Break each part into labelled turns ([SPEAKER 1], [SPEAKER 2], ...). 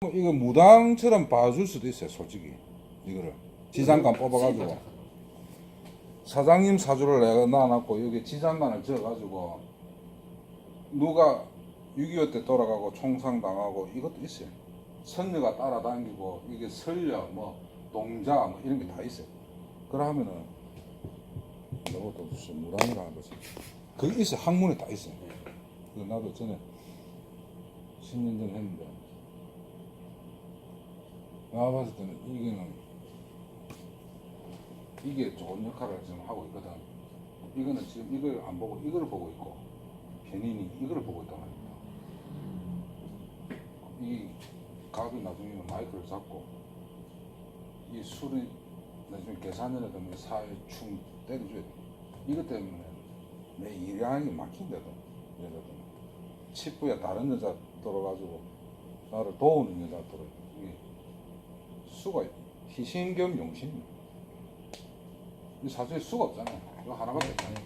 [SPEAKER 1] 뭐 이거 무당처럼 봐줄 수도 있어요, 솔직히. 이거를. 지장간 뽑아가지고. 사장님 사주를 내가 놔놨고, 여기 지장간을 지어가지고, 누가 6.25 때 돌아가고 총상 당하고 이것도 있어요. 선녀가 따라다니고, 이게 설녀, 뭐, 동자, 뭐 이런 게 다 있어요. 그러면은, 너도 무슨 무당이라 하는 거지. 그게 있어요. 학문에 다 있어요. 그 나도 전에 10년 전 했는데, 내가 봤을 때는 이게는 이게 좋은 역할을 지금 하고 있거든. 이거는 지금 이걸 안 보고 이걸 보고 있고 괜히 이걸 보고 있단 말이야. 이 갑이 나중에 마이크를 잡고 이 술이 나중에 계산을 해도 사회 충 때려줘야 돼. 이것 때문에 내 일량이 막힌대도 예를 들면 치부에 다른 여자 들어가지고 나를 도우는 여자 들어 수가 희신 겸 용신. 이 사실 수가 없잖아. 이거 하나밖에 없잖아.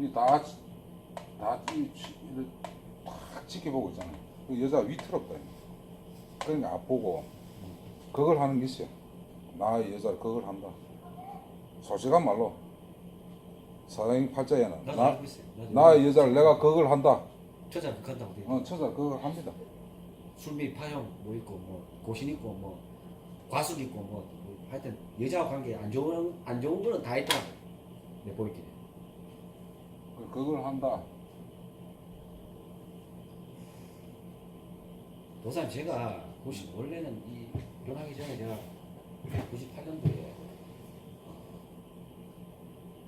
[SPEAKER 1] 이다 다 이 이를 딱 지켜보고 있잖아. 그 여자 위태롭다. 그러니까 안 보고 그걸 하는 게 있어요. 나의 여자를 그걸 한다. 솔직한 말로 사장님 팔자에는
[SPEAKER 2] 나
[SPEAKER 1] 나의 여자를 내가 그걸 한다.
[SPEAKER 2] 처자 극한다고 돼.
[SPEAKER 1] 어, 처자 그걸 합니다.
[SPEAKER 2] 술미 파형 뭐 있고 뭐 고신 있고 뭐 과숙 있고 뭐 하여튼 여자와 관계 안 좋은 안 좋은 거는 다 있더라고. 내.
[SPEAKER 1] 그- 그걸 한다.
[SPEAKER 2] 도사님 제가 90 원래는 이 결혼하기 전에 제가 98년도에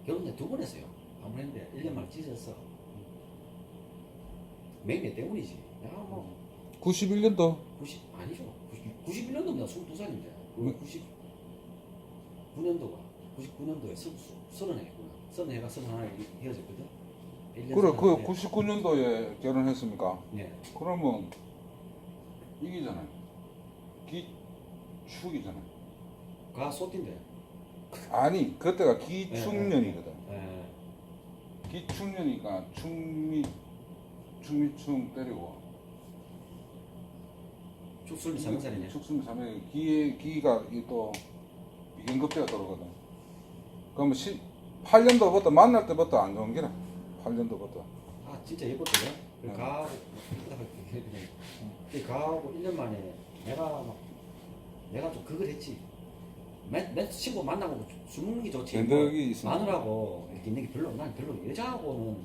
[SPEAKER 2] 결혼 때두번 했어요. 한번 했는데 1년 만에 찢었어. 매매 때문이지. 내가 뭐
[SPEAKER 1] 91년도
[SPEAKER 2] 90 아니죠. 90, 91년도면 나 22살인데.
[SPEAKER 1] 왜?
[SPEAKER 2] 99년도가 99년도에 서른 해구나. 서른 해가 서른 하나 헤어졌거든.
[SPEAKER 1] 그래 그
[SPEAKER 2] 살았는데.
[SPEAKER 1] 99년도에 결혼했습니까?
[SPEAKER 2] 네.
[SPEAKER 1] 그러면 이기잖아요. 기축이잖아요.
[SPEAKER 2] 가 소띠인데.
[SPEAKER 1] 아니 그때가 기축년이거든.
[SPEAKER 2] 에,
[SPEAKER 1] 기축년이니까 충미 충미충 때리고
[SPEAKER 2] 축술 삼살이네.
[SPEAKER 1] 축순 3일 기에 기가 이또 비견급제가 들어오거든. 그러면 8년도부터 만날 때부터 안 좋은 게라. 8년도부터.
[SPEAKER 2] 아 진짜 예뻤거든. 그
[SPEAKER 1] 네.
[SPEAKER 2] 가하고 그 가하고 1년 만에 내가 막 내가 좀 그걸 했지. 맨, 맨 친구 만나고 술 먹는 게 좋지.
[SPEAKER 1] 견덕이 있으니까.
[SPEAKER 2] 마누라고 이렇게 있는 게 별로 난 별로 여자하고는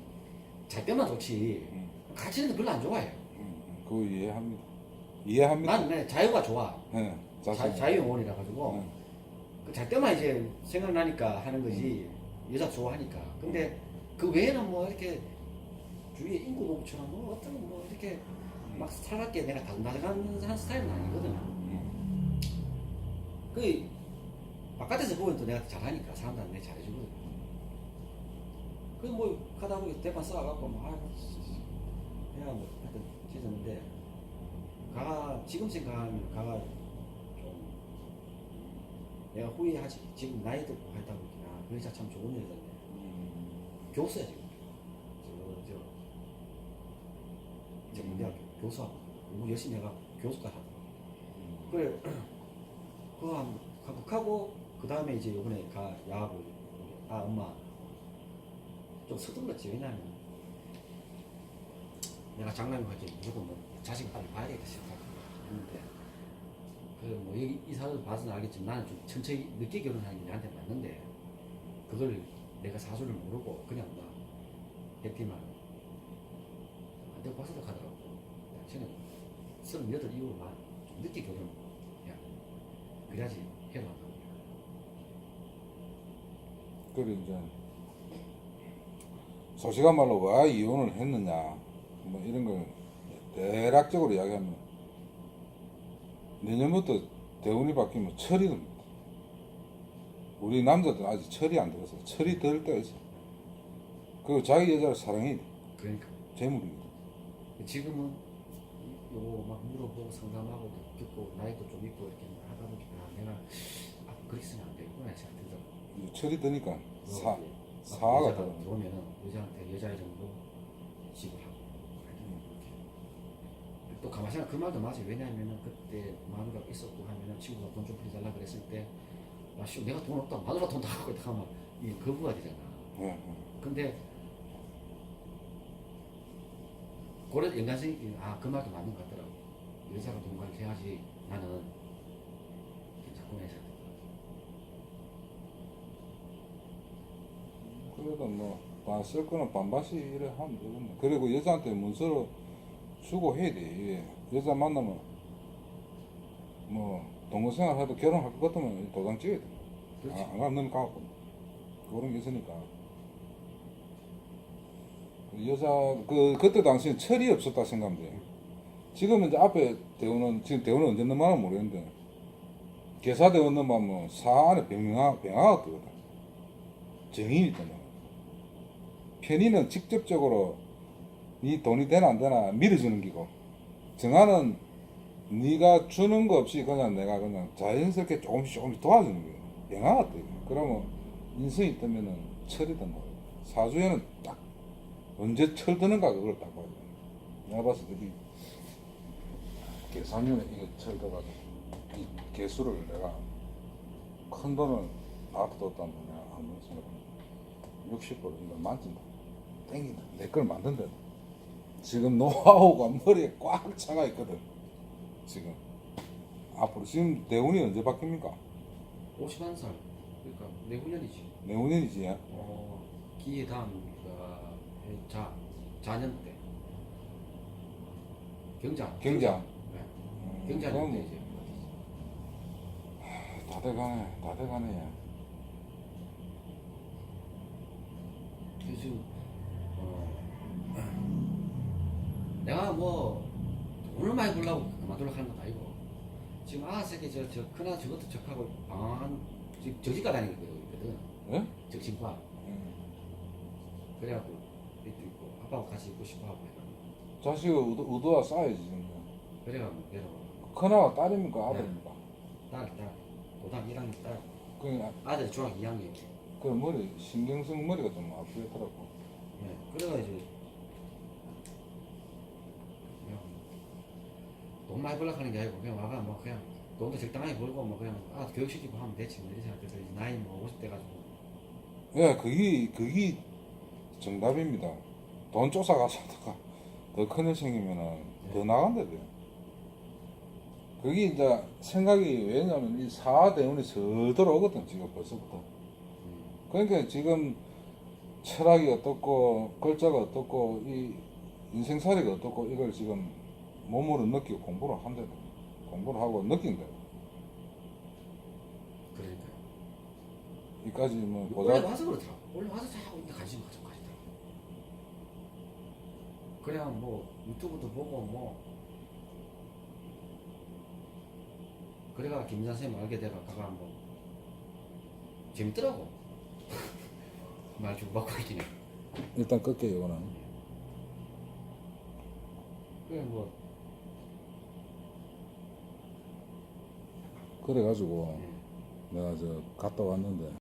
[SPEAKER 2] 잘 때만 좋지.
[SPEAKER 1] 음.
[SPEAKER 2] 같이 있는 거 별로 안 좋아해.
[SPEAKER 1] 음, 그거 이해합니다. 이해합니다.
[SPEAKER 2] 난내 자유가 좋아.
[SPEAKER 1] 네,
[SPEAKER 2] 자,
[SPEAKER 1] 자신.
[SPEAKER 2] 자유 영혼이라 가지고
[SPEAKER 1] 네.
[SPEAKER 2] 그잘 때만 이제 생각나니까 하는 거지 여자 좋아하니까 근데 그 외에는 뭐 이렇게 주위에 인구동처럼 뭐 어떤 뭐 이렇게 막 살갑게 내가 당당한 스타일은 아니거든
[SPEAKER 1] 음.
[SPEAKER 2] 그 바깥에서 보면 또 내가 잘하니까 사람들한테 내가 잘해주거든 그뭐 가다 보니 대판 쌓아갖고 뭐 아이고 내가 뭐 하여튼 찢었는데 지금 생각하면 가가 좀 내가 후회하지. 지금 나이 들고 하다 보니까 그 여자 참 좋은 여자인데. 교수야 지금. 저저 저 내가 교수하고 공부 열심히 내가 교수가 하고. 그래 그한 극하고 그 다음에 이제 요번에 가 야하고 아 엄마. 좀 서둘렀지 왜냐면 내가 장남이 할때 무조건 뭐 자식 빨리 봐야 되겠다 생각 했는데 그뭐 이, 이 사람을 봐서는 알겠지만 나는 좀 천천히 늦게 결혼하는 게 내한테 맞는데 그걸 내가 사주를 모르고 그냥 막 했지만 안 되고 봐서도 가더라고. 저는 서른여덟 이후로만 좀 늦게 결혼해야 그래야지 해로 한다
[SPEAKER 1] 그래 이제 솔직한 말로 왜 이혼을 했느냐 뭐 이런 걸 대략적으로 이야기하면 내년부터 대운이 바뀌면 철이 듭니다. 우리 남자들은 아직 철이 안 들어서 철이 들 때가 있어. 그리고 자기 여자를 사랑해
[SPEAKER 2] 그러니까
[SPEAKER 1] 재물입니다.
[SPEAKER 2] 지금은 요거 막 물어보고 상담하고 듣고 나이도 좀 있고 이렇게 하다 보니까 내가 아 그렇게 쓰면 안 되겠구나 생각 들더라고
[SPEAKER 1] 이제 철이 드니까 사 사가 들어.
[SPEAKER 2] 들어오면은 여자한테 정도 지불하고 하여튼 그렇게. 또 가만히 생각 그 말도 맞아요. 왜냐하면은 그때 마누라 있었고 하면은 친구가 돈 좀 빌려달라 그랬을 때 아씨 내가 돈 없다 마누라 돈 다 갖고 있다 하면 이 거부가 되잖아.
[SPEAKER 1] 예, 예. 근데
[SPEAKER 2] 그래 연관성이 아그 말도 맞는 것 같더라고. 여자가 돈 관리 해야지 나는 자꾸 해서
[SPEAKER 1] 그래도 뭐쓸 거는 반반씩 이래 하면 되겠네. 그리고 여자한테 문서로 주고 해야 돼. 이게 여자 만나면 뭐 동거생활 해도 결혼할 것 같으면 도장 찍어야 돼.
[SPEAKER 2] 그렇지.
[SPEAKER 1] 아, 안 가면 너는 가고 그런 게 있으니까. 그 여자 그 그때 당시에 철이 없었다 생각하면 돼. 지금 이제 앞에 대우는 지금 대우는 언제 넘어가는 모르겠는데 계사 대우 넘어가면 사 안에 병화 병화가 뜨거든. 정인이 뜨는. 편의는 직접적으로 네 돈이 되나 안 되나 밀어주는 기고 정화는 네가 주는 거 없이 그냥 내가 그냥 자연스럽게 조금씩 조금씩 도와주는 거예요. 병화가 뜨. 그러면 인성이 뜨면은 철이 든다. 사주에는 딱 언제 철 드는가 그걸 딱 돼. 내가 봤을 때이 계산년에 이게 철 들어가지고 이 개수를 내가 큰 돈을 나한테 뒀다면 내가 한번 생각해 60불 이거 만진다. 땡긴다. 내 걸 만든다. 지금 노하우가 머리에 꽉 차가 있거든. 지금. 앞으로 지금 대운이 언제 바뀝니까?
[SPEAKER 2] 51살 그러니까 내후년이지.
[SPEAKER 1] 내후년이지. 예?
[SPEAKER 2] 어 기회 다음 그, 자 자년 때 경자
[SPEAKER 1] 경자.
[SPEAKER 2] 네.
[SPEAKER 1] 음,
[SPEAKER 2] 경자년 때 이제
[SPEAKER 1] 다 돼가네. 다 돼가네. 예.
[SPEAKER 2] 그래서 내가 뭐 돈을 많이 벌려고 그만두려고 하는 건 아니고 지금 아 새끼 저, 저 그나 저것도 적하고 방황한 지금 저지가 다니는 거거든
[SPEAKER 1] 예?
[SPEAKER 2] 적신과
[SPEAKER 1] 음.
[SPEAKER 2] 그래갖고 이도 있고 아빠하고 같이 있고 싶어 하고
[SPEAKER 1] 자식을 의도, 의도와 쌓아야지. 지금.
[SPEAKER 2] 그래갖고 내가
[SPEAKER 1] 큰아가 딸입니까? 아들입니까?
[SPEAKER 2] 딸딸 고등 1학년 딸
[SPEAKER 1] 그,
[SPEAKER 2] 아들 중학 2학년
[SPEAKER 1] 그 머리, 신경성 머리가 좀 아프겠더라고.
[SPEAKER 2] 네, 그래가지고 그냥 돈 많이 벌려고 하는 게 아니고 그냥 와가 뭐 그냥 돈도 적당하게 벌고 뭐 그냥 아 교육시키고 하면 되지 뭐 생각해서 이제 나이 뭐 50대 가지고
[SPEAKER 1] 예, 그게, 그게 정답입니다. 돈 쫓아가서다가 더큰 일 생기면은 더 나간다, 돼. 그게 이제 생각이 왜냐면 이 사대운이 서들어 오거든, 지금 벌써부터. 그러니까 지금 철학이 어떻고, 글자가 어떻고, 이 인생살이가 어떻고, 이걸 지금 몸으로 느끼고 공부를 한다. 공부를 하고 느낀다.
[SPEAKER 2] 그러니까
[SPEAKER 1] 이까지 뭐
[SPEAKER 2] 원래
[SPEAKER 1] 보자.
[SPEAKER 2] 와서 그렇더라 원래 와서 자꾸 이제 관심 가져 가지더라 그래야 뭐 유튜브도 보고 뭐 그래가 김장 선생님 알게 돼가 가가 뭐 재밌더라고 말 주고받고 있긴 해
[SPEAKER 1] 일단 끌게요, 이거는.
[SPEAKER 2] 그래 뭐
[SPEAKER 1] 그래가지고
[SPEAKER 2] 예.
[SPEAKER 1] 내가 저 갔다 왔는데